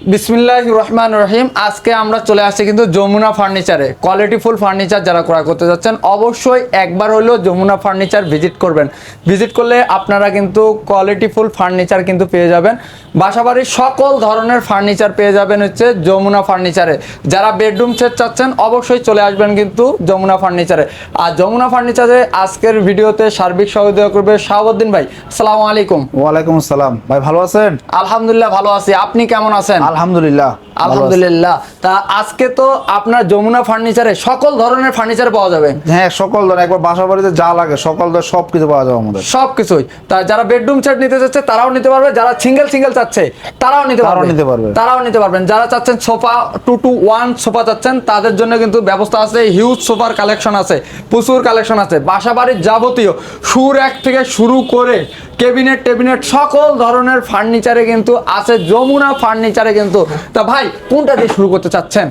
বিসমিল্লাহ রহমান রহিম। আজকে আমরা চলে আসছি কিন্তু যমুনা ফার্নিচারে কোয়ালিটিফুল ফার্নিচার যারা ক্রয় করতে যাচ্ছেন অবশ্যই একবার হলেও যমুনা ফার্নিচার ভিজিট করবেন। ভিজিট করলে আপনারা কিন্তু কোয়ালিটিফুল ফার্নিচার কিন্তু পেয়ে যাবেন। বাসাবাড়ির সকল ধরনের ফার্নিচার পেয়ে যাবেন হচ্ছে যমুনা ফার্নিচারে যারা বেডরুম সেট চাচ্ছেন অবশ্যই চলে আসবেন কিন্তু যমুনা ফার্নিচারে আর যমুনা ফার্নিচারে আজকের ভিডিওতে সার্বিক সহযোগিতা করবে শাহাবুদ্দিন ভাই। আসসালামু আলাইকুম। ওয়ালাইকুম আসসালাম। ভাই ভালো আছেন? আলহামদুলিল্লাহ ভালো আছি। আপনি কেমন আছেন? আলহামদুলিল্লাহ আলহামদুলিল্লাহ। তা আজকে তো আপনার যমুনা ফার্নিচারে সকল ধরনের ফার্নিচার পাওয়া যাবে। হ্যাঁ সকল ধরনের। একবার বাসা বাড়িতে যা লাগে সকল ধর সব কিছু পাওয়া যাবে আমাদের। সব কিছুই তা যারা বেডরুম সেট নিতে চাচ্ছে তারাও নিতে পারবে। যারা সিঙ্গেল সিঙ্গেল চাচ্ছে তারাও নিতে তারাও পারবে। নিতে পারবে। তারাও নিতে পারবেন। যারা চাচ্ছেন sofa two two one sofa চাচ্ছেন তাদের জন্য কিন্তু ব্যবস্থা আছে। হিউজ সোফার কালেকশন আছে প্রচুর কালেকশন আছে। বাসা বাড়ির যাবতীয় সুর এক থেকে শুরু করে কেবিনেট টেবিনেট সকল ধরনের ফার্নিচারে কিন্তু আছে। যমুনা ফার্নিচারে কিন্তু তা ভাই কোনটা দিয়ে শুরু করতে চাচ্ছেন?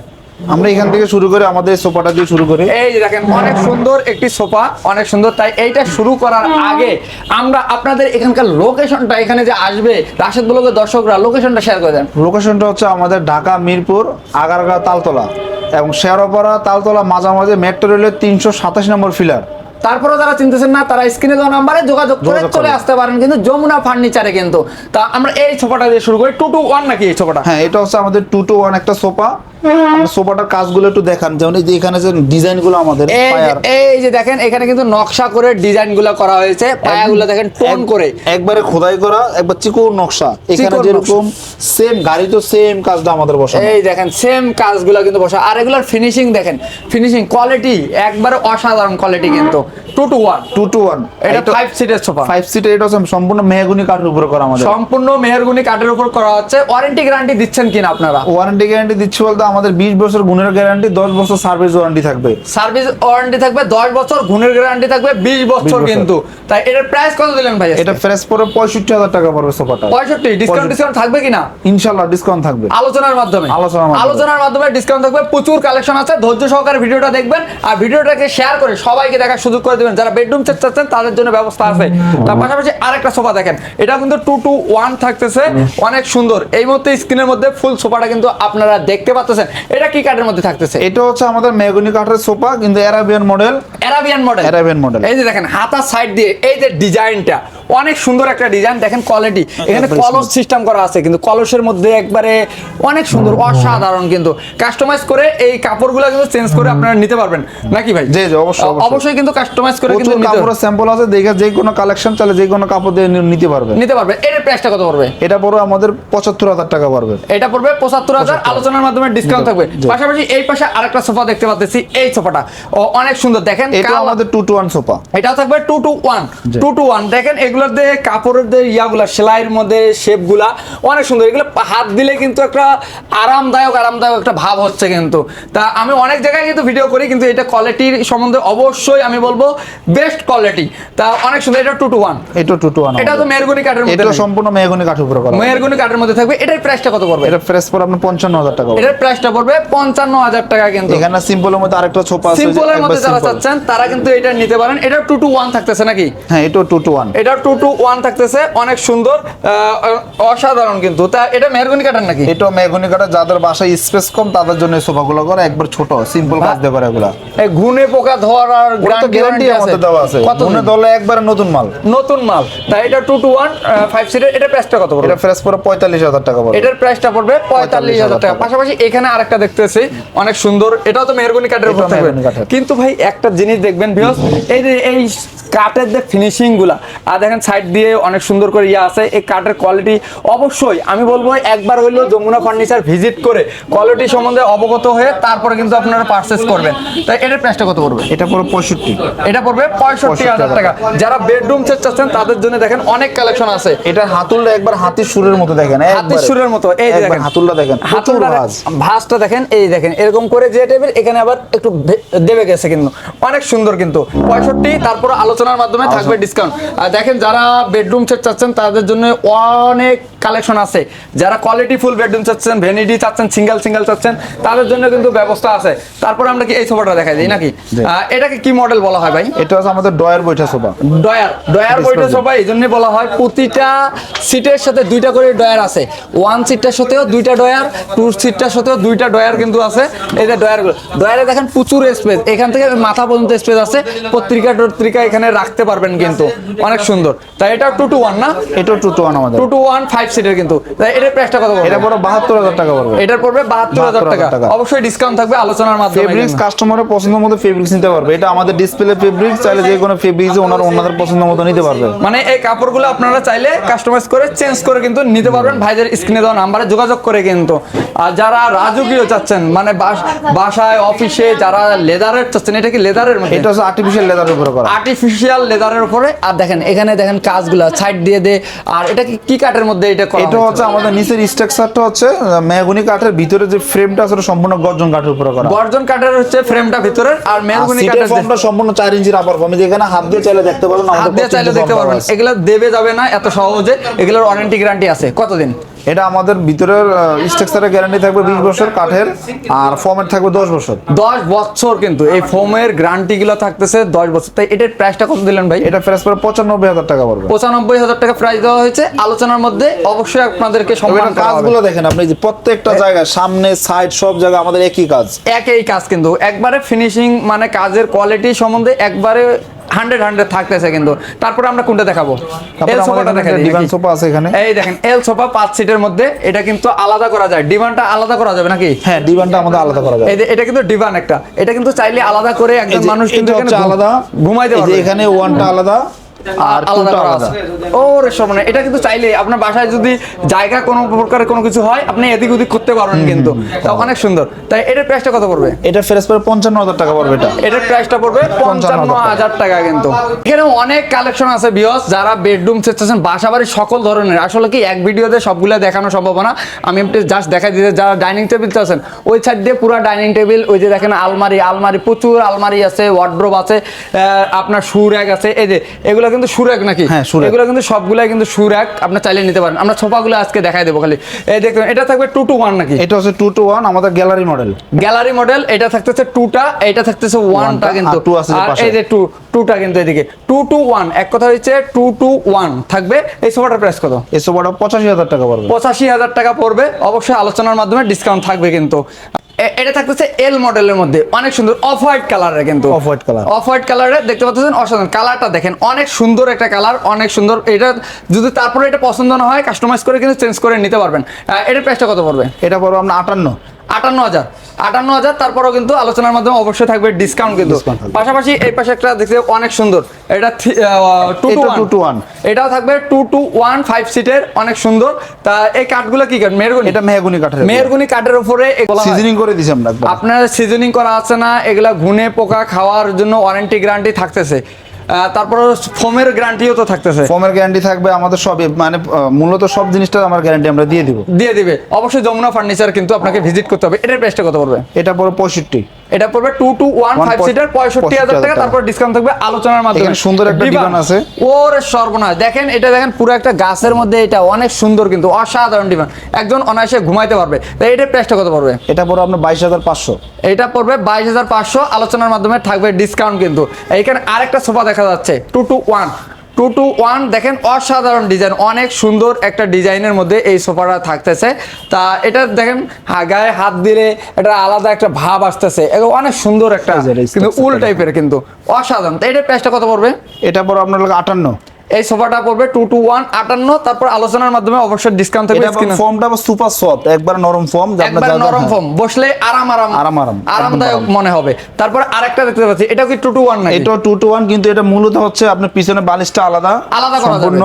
আমরা এখান থেকে শুরু করে আমাদের সোফাটা দিয়ে শুরু করি। এই যে দেখেন অনেক সুন্দর একটি সোফা অনেক সুন্দর। তাই এইটা শুরু করার আগে আমরা আপনাদের এখানকার লোকেশনটা এখানে যে আসবে রাশেদ ব্লগের দর্শকরা লোকেশনটা শেয়ার করে দেন। লোকেশনটা হচ্ছে আমাদের ঢাকা মিরপুর আগারগা তালতলা এবং শেয়ারপাড়া তালতলা মাঝামাঝি মেট্রো রেলের তিনশো সাতাশ নম্বর ফিলার। তারপরে যারা চিনতেছেন না তারা স্ক্রিনে দেওয়া নাম্বারে যোগাযোগ করে চলে আসতে পারেন কিন্তু যমুনা ফার্নিচারে কিন্তু। তা আমরা এই ছোপাটা দিয়ে শুরু করি টু টু ওয়ান নাকি এই ছোপাটা হ্যাঁ এটা হচ্ছে আমাদের টু টু ওয়ান একটা সোফা। সোফাটার কাজগুলো একটু দেখান। যেমন এই যে এখানে যে ডিজাইনগুলো আমাদের এই যে- দেখেন এখানে কিন্তু নকশা করে ডিজাইনগুলা করা হয়েছে। পায়াগুলো দেখেন টোন করে। একবারে খোদাই করা একবার চিকন নকশা। এখানে যেরকম সেম গাড়ি তো সেম কাজটা আমাদের বসা এই দেখেন সেম কাজগুলো কিন্তু বসা আর এগুলোর ফিনিশিং দেখেন ফিনিশিং কোয়ালিটি একবারে অসাধারণ কোয়ালিটি কিন্তু। Two two one two two one এটা ফাইভ সিটের সোফা ফাইভ সিটের এটা সম্পূর্ণ মেহগুনি কাঠের উপরে করা আমাদের। সম্পূর্ণ মেহেরগুনি কাঠের উপর করা হচ্ছে। ওয়ারেন্টি গ্যারান্টি দিচ্ছেন কিনা আপনারা? ওয়ারেন্টি গ্যারান্টি দিচ্ছি বলতে আমাদের বিশ বছর গুণের গ্যারান্টি দশ বছর সার্ভিস ওয়ারেন্টি থাকবে। সার্ভিস ওয়ারেন্টি থাকবে দশ বছর গুণের গ্যারান্টি থাকবে বিশ বছর বছর। কিন্তু। তাই এটার প্রাইস কত দিলেন ভাই এটা ফ্রেশ পরে পঁয়ষট্টি হাজার টাকা পড়বে সোফাটা। পঁয়ষট্টি ডিসকাউন্ট ডিসকাউন্ট থাকবে কিনা ইনশাল্লাহ ডিসকাউন্ট থাকবে। আলোচনার মাধ্যমে। আলোচনার মাধ্যমে। আলোচনার মাধ্যমে ডিসকাউন্ট থাকবে প্রচুর কালেকশন আছে ধৈর্য সহকারে ভিডিওটা দেখবেন আর ভিডিওটাকে শেয়ার করে সবাইকে দেখার সুযোগ করে দেবেন। যারা বেডরুম সেট চাচ্ছেন তাদের জন্য ব্যবস্থা আছে। তার পাশাপাশি আরেকটা সোফা দেখেন। এটা কিন্তু টু টু ওয়ান থাকতেছে। অনেক সুন্দর। এই মুহূর্তে স্ক্রিনের মধ্যে ফুল সোফাটা কিন্তু আপনারা দেখতে পাচ্ছেন। এটা কি কাঠের মধ্যে থাকতেছে? এটা হচ্ছে আমাদের মেহগুনি কাঠের সোফা কিন্তু Arabian model Arabian model Arabian model। এই যে দেখেন হাতার সাইড দিয়ে এই যে ডিজাইনটা অনেক সুন্দর একটা ডিজাইন। দেখেন কোয়ালিটি এখানে কলস সিস্টেম করা আছে কিন্তু কলসের মধ্যে একবারে অনেক সুন্দর অসাধারণ কিন্তু। কাস্টমাইজ করে এই কাপড়গুলো কিন্তু চেঞ্জ করে আপনারা নিতে পারবেন। নাকি ভাই? জি, জি, অবশ্যই, অবশ্যই। কিন্তু কাস্টমাইজ করে কিন্তু কাপড়ের স্যাম্পল আছে দেখে যে কোনো কালেকশন চাইলে যে কোনো কাপড় দিয়ে নিতে পারবে। নিতে পারবে। এর প্রাইসটা কত পড়বে? এটা পড়বে আমাদের পঁচাত্তর হাজার টাকা পড়বে। এটা পড়বে পঁচাত্তর হাজার আলোচনার মাধ্যমে ডিসকাউন্ট থাকবে। পাশাপাশি এই পাশে আরেকটা সোফা দেখতে পাচ্ছি এই সোফাটা। ও অনেক সুন্দর দেখেন এটা আমাদের টু টু ওয়ান সোফা। এটা থাকবে two two one two two one দেখেন এগুলোর দিয়ে কাপড়ের যে ইয়াগুলা সেলাইয়ের মধ্যে শেপগুলা অনেক সুন্দর। এগুলো হাত দিলে কিন্তু একটা আরামদায়ক আরামদায়ক একটা ভাব হচ্ছে কিন্তু। তা আমি অনেক জায়গায় কিন্তু ভিডিও করি কিন্তু এটা কোয়ালিটির সম্বন্ধে অবশ্যই আমি বলব বেস্ট কোয়ালিটি তা অনেক সুন্দর এটা টু টু ওয়ান এটা টু টু ওয়ান এটা তো মেহরগুনি কাঠের মধ্যে এটা সম্পূর্ণ মেহগুনি কাঠের উপরে করা। মেহরগুনি কাঠের মধ্যে থাকবে এটার প্রাইসটা কত পড়বে? এটা ফ্রেশ পরে আপনার পঞ্চান্ন হাজার টাকা পড়বে। এটার প্রাইসটা পড়বে পঞ্চান্ন হাজার টাকা কিন্তু। এখানে সিম্পলের মধ্যে আরেকটা সোফা আছে সিম্পলের মধ্যে যারা চাচ্ছেন তারা কিন্তু এটা নিতে পারেন। এটা টু টু ওয়ান থাকতেছে নাকি? হ্যাঁ এটা টু টু ওয়ান এটা টু টু ওয়ান থাকতেছে অনেক সুন্দর অসাধারণ কিন্তু। তা এটা মেহরগুনি কাটার নাকি? এটা মেহগুনি কাঠা যাদের বাসায় স্পেস কম তাদের জন্য এই সোফাগুলো করে একবার ছোট সিম্পল কাজ দিয়ে করে এগুলা। এই ঘুনে পোকা তো গ্যারান্টি আমাদের দেওয়া আছে। কত মনে ধরলে একবারে নতুন মাল। নতুন মাল। তাই এটা টু টু ওয়ান ফাইভ সিটের এটা প্রাইসটা কত পড়বে? এটা ফ্রেশ পরে পঁয়তাল্লিশ হাজার টাকা পড়বে। এটার প্রাইসটা পড়বে পঁয়তাল্লিশ হাজার টাকা। টাকা। পাশাপাশি এখানে আরেকটা দেখতেছি অনেক সুন্দর। এটাও তো মেহরগুনি কাঠের উপর থাকবে। কিন্তু ভাই একটা জিনিস দেখবেন ভিউস এই যে এই কাঠের যে ফিনিশিংগুলা আর দেখেন সাইড দিয়ে অনেক সুন্দর করে ইয়ে আছে এই কাঠের কোয়ালিটি অবশ্যই আমি বলব একবার হইলেও যমুনা ফার্নিচার ভিজিট করে কোয়ালিটি সম্বন্ধে অবগত হয়ে তারপরে কিন্তু আপনারা পারচেস করবেন। তাই এটার প্রাইসটা কত পড়বে? এটা পুরো পঁয়ষট্টি। এটা পড়বে পঁয়ষট্টি হাজার টাকা। যারা বেডরুম সেট চাচ্ছেন তাদের জন্য দেখেন অনেক কালেকশন আছে। এটা হাতুলটা একবার হাতির সুরের মতো দেখেন হাতির সুরের মতো এই দেখেন। হাতুলটা দেখেন হাতুলটা ভাঁজ। ভাঁজটা দেখেন এই দেখেন এরকম করে যে টেবিল এখানে আবার একটু দেবে গেছে কিন্তু। অনেক সুন্দর কিন্তু। পঁয়ষট্টি তারপর আলোচনার মাধ্যমে থাকবে ডিসকাউন্ট আর দেখেন যারা বেডরুম সেট চাচ্ছেন তাদের জন্য অনেক কালেকশন আছে। যারা কোয়ালিটি ফুল বেডরুম চাচ্ছেন ভ্যানিটি চাচ্ছেন সিঙ্গেল সিঙ্গেল চাচ্ছেন তাদের জন্য কিন্তু ব্যবস্থা আছে। তারপর আমরা কি এই সোফাটা দেখাই দিই নাকি? এটাকে কি মডেল বলা হয় ভাই? এটা হচ্ছে আমাদের ডয়ের বৈঠা সোফা। ডয়ার ডয়ার জি। সবাই এই জন্যই বলা হয়। প্রতিটা সিটের সাথে দুইটা করে ডয়ার আছে। ওয়ান সিটটার সাথেও দুইটা ডয়ার টু সিটটার সাথেও দুইটা ডয়ার কিন্তু আছে। এই যে ডয়ার ডয়ারে দেখেন প্রচুর স্পেস এখান থেকে মাথা পর্যন্ত স্পেস আছে। পত্রিকা টত্রিকা এখানে রাখতে পারবেন কিন্তু। অনেক সুন্দর। তাই এটা টু টু ওয়ান না? এটা টু টু ওয়ান আমাদের। টু টু ওয়ান ফাইভ সিটের কিন্তু। এটার প্রাইসটা কত পড়বে? এটা পুরো বাহাত্তর হাজার টাকা পড়বে। এটার পড়বে বাহাত্তর হাজার 72,000 টাকা। অবশ্যই ডিসকাউন্ট থাকবে আলোচনার মাধ্যমে ফেব্রিক্স কাস্টমারের পছন্দ মতো ফেব্রিক্স নিতে পারবে। এটা আমাদের ডিসপ্লে ফেব্রিক্স চাইলে যে কোনো ফেব্রিক্স ওনার ওনাদের পছন্দ মতো নিতে পারবে। মানে এই কাপড়গুলো আপনারা চাইলে কাস্টমাইজ করে চেঞ্জ করে কিন্তু নিতে পারবেন। ভাইদের স্ক্রিনে দেওয়া নাম্বারে যোগাযোগ করে কিন্তু। আর যারা রাজকীয় চাচ্ছেন মানে বাস- বাসায় অফিসে যারা লেদারের চাচ্ছেন এটা কি লেদারের মধ্যে? এটা হচ্ছে আর্টিফিশিয়াল লেদারের উপরে করা। আর্টিফিশিয়াল লেদারের উপরে। আর দেখেন এখানে দেখেন কাজগুলো সাইড দিয়ে দে। আর এটা কি কি কাঠের মধ্যে এটা এটা হচ্ছে আমাদের নিচের স্ট্রাকচারটা হচ্ছে মেহগুনি কাঠের ভিতরে যে ফ্রেমটা আছে সম্পূর্ণ গর্জন কাঠের উপরে করা। গর্জন কাঠের হচ্ছে ফ্রেমটা ভিতরে আর মেলগুনি কাঠের ফর্মটা সম্পূর্ণ চার ইঞ্চি রাবার ফর্ম যেখানে হাত দিয়ে চাইলে দেখতে পারবেন হাত দিয়ে চাইলে দেখতে পারবেন। এগুলা দেবে যাবে না এত সহজে। এগুলোর ওয়ারেন্টি গ্যারান্টি আছে। কতদিন? এটা আমাদের ভিতরের স্ট্রাকচারের গ্যারান্টি থাকবে বিশ বছর কাঠের আর ফর্মের থাকবে দশ বছর। দশ বছর কিন্তু এই ফোমের গ্যারান্টি গুলো থাকতেছে দশ বছর। তাই এটার প্রাইসটা কত দিলেন ভাই? এটা ফ্রেশ করে পঁচানব্বই হাজার টাকা পড়বে। পঁচানব্বই হাজার টাকা প্রাইস দেওয়া হয়েছে। আলোচনার মধ্যে অবশ্যই আপনাদেরকে সম্মান। কাজগুলো দেখেন আপনি যে প্রত্যেকটা জায়গায় সামনে সাইড সব জায়গা আমাদের একই কাজ। একই কাজ কিন্তু একবারে ফিনিশিং মানে কাজের কোয়ালিটি সম্বন্ধে একবারে হান্ড্রেড হান্ড্রেড থাকতেছে কিন্তু। তারপরে আমরা কোনটা দেখাবো? এল সোফাটা দেখেন ডিভান সোফা আছে এখানে। এই দেখেন এল সোফা পাঁচ সিটের মধ্যে এটা কিন্তু আলাদা করা যায়। ডিভানটা আলাদা করা যাবে নাকি? হ্যাঁ ডিভানটা আমাদের আলাদা করা যাবে। এই যে এটা কিন্তু ডিভান একটা। এটা কিন্তু চাইলে আলাদা করে একজন মানুষ কিন্তু এখানে আলাদা। ঘুমাইতে এই যে পারবে। এখানে ওয়ানটা আলাদা। আর আলাদা করা আছে এটা কিন্তু চাইলে আপনার বাসায় যদি জায়গা কোনো প্রকারের কোনো কিছু হয় আপনি এদিক ওদিক করতে পারবেন কিন্তু। তা অনেক সুন্দর। তাই এটার প্রাইসটা কত পড়বে? এটা করে পঞ্চান্ন হাজার টাকা পড়বে এটা। এটার প্রাইসটা পড়বে পঞ্চান্ন হাজার টাকা কিন্তু। এখানে অনেক কালেকশন আছে বিয়স যারা বেডরুম চাচ্ছেন বাসা বাড়ির সকল ধরনের। আসলে কি এক ভিডিওতে সবগুলো দেখানো সম্ভব না। আমি একটু জাস্ট দেখাই দিতে যারা ডাইনিং টেবিল চাচ্ছেন ওই সাইড দিয়ে পুরো ডাইনিং টেবিল ওই যে দেখেন আলমারি আলমারি প্রচুর আলমারি আছে ওয়ার্ড্রোব আছে আহ, আপনার শু র্যাক আছে এই যে এগুলো কিন্তু শু র্যাক নাকি? হ্যাঁ, এগুলো কিন্তু সবগুলাই কিন্তু শু র্যাক আপনার চাইলে নিতে পারেন। আমরা সোফাগুলো আজকে দেখাই দেবো খালি। এই দেখুন এটা থাকবে টু টু ওয়ান নাকি? এটা হচ্ছে টু টু ওয়ান আমাদের গ্যালারি মডেল। গ্যালারি মডেল এটা থাকতেছে টুটা এটা থাকতেছে ওয়ানটা কিন্তু। আর এই যে টু টুটা কিন্তু এদিকে। টু টু ওয়ান এক কথা হচ্ছে টু টু ওয়ান থাকবে এই সোফাটার প্রাইস কত? এই সোফাটা পঁচাশি হাজার টাকা পড়বে। পঁচাশি হাজার টাকা পড়বে। অবশ্যই আলোচনার মাধ্যমে ডিসকাউন্ট থাকবে কিন্তু। এটা থাকতেছে এল মডেলের মধ্যে। অনেক সুন্দর অফ হোয়াইট কালারের কিন্তু। Off white colour off white কালারের দেখতে পাচ্ছেন অসাধারণ। কালারটা দেখেন অনেক সুন্দর একটা কালার অনেক সুন্দর। এটা যদি তারপরে এটা পছন্দ না হয় কাস্টমাইজ করে কিন্তু চেঞ্জ করে নিতে পারবেন। এটার প্রাইসটা কত পড়বে? এটা পড়বে আপনার আটান্ন। আটান্ন হাজার আটান্ন হাজার তারপরেও কিন্তু আলোচনার মাধ্যমে অবশ্যই থাকবে ডিসকাউন্ট কিন্তু। পাশাপাশি এই পাশে একটা দেখতে অনেক সুন্দর। এটা টু টু ওয়ান 2 to 1 এটাও থাকবে টু টু ওয়ান ফাইভ সিটের অনেক সুন্দর। তা এই কাঠগুলো কি কাঠ? মেরগুনি? এটা মেহগুনি কাঠের। মেরগুনি কাঠের উপরে সিজনিং করে দিছি আমরা আপনার সিজনিং করা আছে না এগুলা ঘুনে পোকা খাওয়ার জন্য ওয়ারেন্টি গ্যারান্টি থাকতেছে। তারপর ফোমের গ্যারান্টিও তো থাকতেছে। ফোমের গ্যারান্টি থাকবে আমাদের সবই মানে মূলত সব জিনিসটা আমার গ্যারান্টি আমরা দিয়ে দিব। দিয়ে দিবে। অবশ্যই যমুনা ফার্নিচার কিন্তু আপনাকে ভিজিট করতে হবে। এটার প্রাইসটা কত পড়বে? এটা পড়বে পঁয়ষট্টি। এটা পড়বে two two one five seater পঁয়ষট্টি হাজার টাকা। তারপর ডিসকাউন্ট থাকবে আলোচনার মাধ্যমে। এখানে সুন্দর একটা ডিভান আছে। ওরে সর্বনাশ। দেখেন এটা দেখেন পুরো একটা গাছের মধ্যে এটা অনেক সুন্দর কিন্তু অসাধারণ ডিভান একজন অনায়াসে ঘুমাইতে পারবে। তাই এটার প্রাইসটা কত পড়বে? এটা পড়বে আপনার বাইশ হাজার পাঁচশো। এটা পড়বে বাইশ হাজার পাঁচশো। আলোচনার মাধ্যমে থাকবে ডিসকাউন্ট কিন্তু। এইখানে আরেকটা সোফা দেখা যাচ্ছে two two one two two one দেখেন অসাধারণ ডিজাইন অনেক সুন্দর একটা ডিজাইনের মধ্যে এই সোফাটা থাকতেছে। তা এটা দেখেন গায়ে হাত দিলে এটা আলাদা একটা ভাব আসতেছে অনেক সুন্দর একটা কিন্তু উল টাইপের কিন্তু অসাধারণ। তো এটার প্রাইসটা কত পড়বে? এটা পড়বে আপনার লোক আটান্ন। এই সোফাটা পড়বে টু টু ওয়ান আটান্ন তারপর আলোচনার মাধ্যমে অবশ্যই ডিসকাউন্ট থাকবে ফর্মটা সুপার সফট একবার নরম ফর্ম একবার নরম ফর্ম বসলে আরাম আরাম আরাম আরাম, আরামদায়ক মনে হবে। তারপর আরেকটা দেখতে পাচ্ছি এটা কি টু টু ওয়ান না এটা টু টু ওয়ান কিন্তু এটা মূলত হচ্ছে আপনার পিছনে বালিশটা আলাদা আলাদা করা সম্পূর্ণ।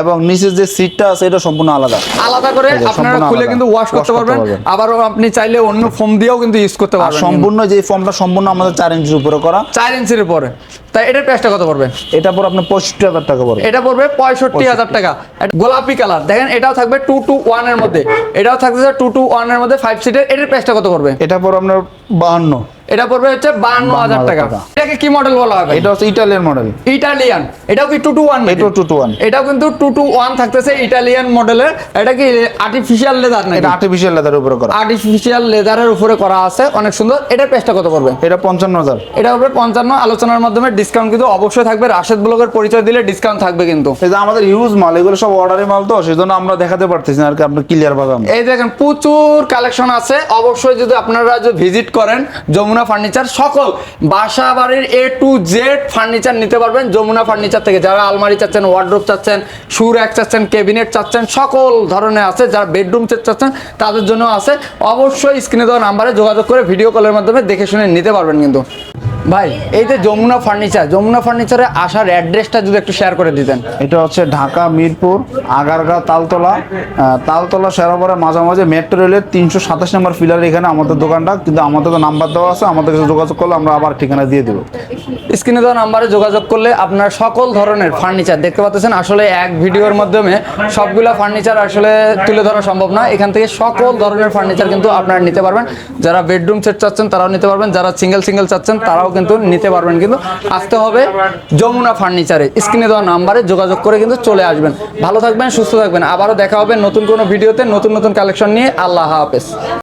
এবং নিচের যে সিটটা আছে এটা সম্পূর্ণ আলাদা। আলাদা করে আপনারা খুলে কিন্তু ওয়াশ করতে পারবেন। আবারও আপনি চাইলে অন্য ফোম দিয়েও কিন্তু ইউজ করতে পারবেন সম্পূর্ণ যে ফর্মটা সম্পূর্ণ আমাদের চার ইঞ্চির উপরে করা। চার ইঞ্চির উপরে। তাই এটার প্রাইসটা কত পড়বে? এটা পর আপনার পঁয়ষট্টি হাজার টাকা পড়বে। এটা পড়বে পঁয়ষট্টি হাজার টাকা। এটা গোলাপি কালার দেখেন এটাও থাকবে টু টু ওয়ানের মধ্যে। এটাও থাকবে টু টু ওয়ানের মধ্যে ফাইভ সিটের এটার প্রাইসটা কত পড়বে? এটা পর আপনার বাহান্ন। এটা পড়বে হচ্ছে বান্ন হাজার টাকা। টাকা। এটাকে কি মডেল বলা হবে? এটা হচ্ছে ইটালিয়ান মডেল ইটালিয়ান এটাও কি টু টু ওয়ান এটাও টু টু ওয়ান এটাও কিন্তু টু টু ওয়ান থাকতেছে ইটালিয়ান মডেলের এটা কি আর্টিফিশিয়াল লেদার নাকি? এটা আর্টিফিশিয়াল লেদার উপরে করা। আর্টিফিশিয়াল লেদারের উপরে করা আছে। অনেক সুন্দর। এটার প্রাইসটা কত পড়বে? এটা পঞ্চান্ন হাজার। এটা পঞ্চান্ন। আলোচনার মাধ্যমে ডিসকাউন্ট কিন্তু অবশ্যই থাকবে। রাশেদ ব্লগের পরিচয় দিলে ডিসকাউন্ট থাকবে কিন্তু। এই যে আমাদের ইউজ মাল এগুলো সব অর্ডারি মাল তো সেই জন্য আমরা দেখাতে পারতেছি না আর কি আপনি ক্লিয়ার আমরা এই দেখেন প্রচুর কালেকশন আছে। অবশ্যই যদি আপনারা যদি ভিজিট করেন যমুনা ফার্নিচার সকল বাসা বাড়ির এ টু জেড ফার্নিচার নিতে পারবেন। যমুনা ফার্নিচার থেকে যারা আলমারি চাচ্ছেন ওয়ার্ড্রোপ চাচ্ছেন শু র্যাক চাচ্ছেন ক্যাবিনেট চাচ্ছেন, সকল ধরনের আছে, যারা বেডরুম সেট চাচ্ছেন, তাদের জন্য আছে। অবশ্যই স্ক্রিনে দেওয়া নাম্বারে যোগাযোগ করে ভিডিও কলের মাধ্যমে দেখে শুনে নিতে পারবেন কিন্তু। ভাই এই যে যমুনা ফার্নিচার যমুনা ফার্নিচারে আসার অ্যাড্রেসটা যদি একটু শেয়ার করে দিতেন। এটা হচ্ছে ঢাকা মিরপুর আগারগাঁ তালতলা। তালতলা সেরাপরে মাঝামাঝি মেট্রো রেলের তিনশো সাতাশ নম্বর ফিলার এখানে আমাদের দোকানটা। কিন্তু আমাদের তো নাম্বার দেওয়া আছে আমাদের কাছে যোগাযোগ করলে আমরা আবার ঠিকানা দিয়ে দেবো। স্ক্রিনে দেওয়া নাম্বারে যোগাযোগ করলে আপনার সকল ধরনের ফার্নিচার দেখতে পাচ্ছেন। আসলে এক ভিডিওর মাধ্যমে সবগুলা ফার্নিচার আসলে তুলে ধরা সম্ভব না। এখান থেকে সকল ধরনের ফার্নিচার কিন্তু আপনারা নিতে পারবেন। যারা বেডরুম সেট চাচ্ছেন তারাও নিতে পারবেন। যারা সিঙ্গেল সিঙ্গেল চাচ্ছেন তারাও কিন্তু নিতে পারবেন কিন্তু আসতে হবে যমুনা ফার্নিচারে। স্ক্রিনে দেওয়া নাম্বারে যোগাযোগ করে কিন্তু চলে আসবেন। ভালো থাকবেন, সুস্থ থাকবেন। আবারও দেখা হবে নতুন কোনো ভিডিওতে, নতুন নতুন কালেকশন নিয়ে। আল্লাহ হাফেজ।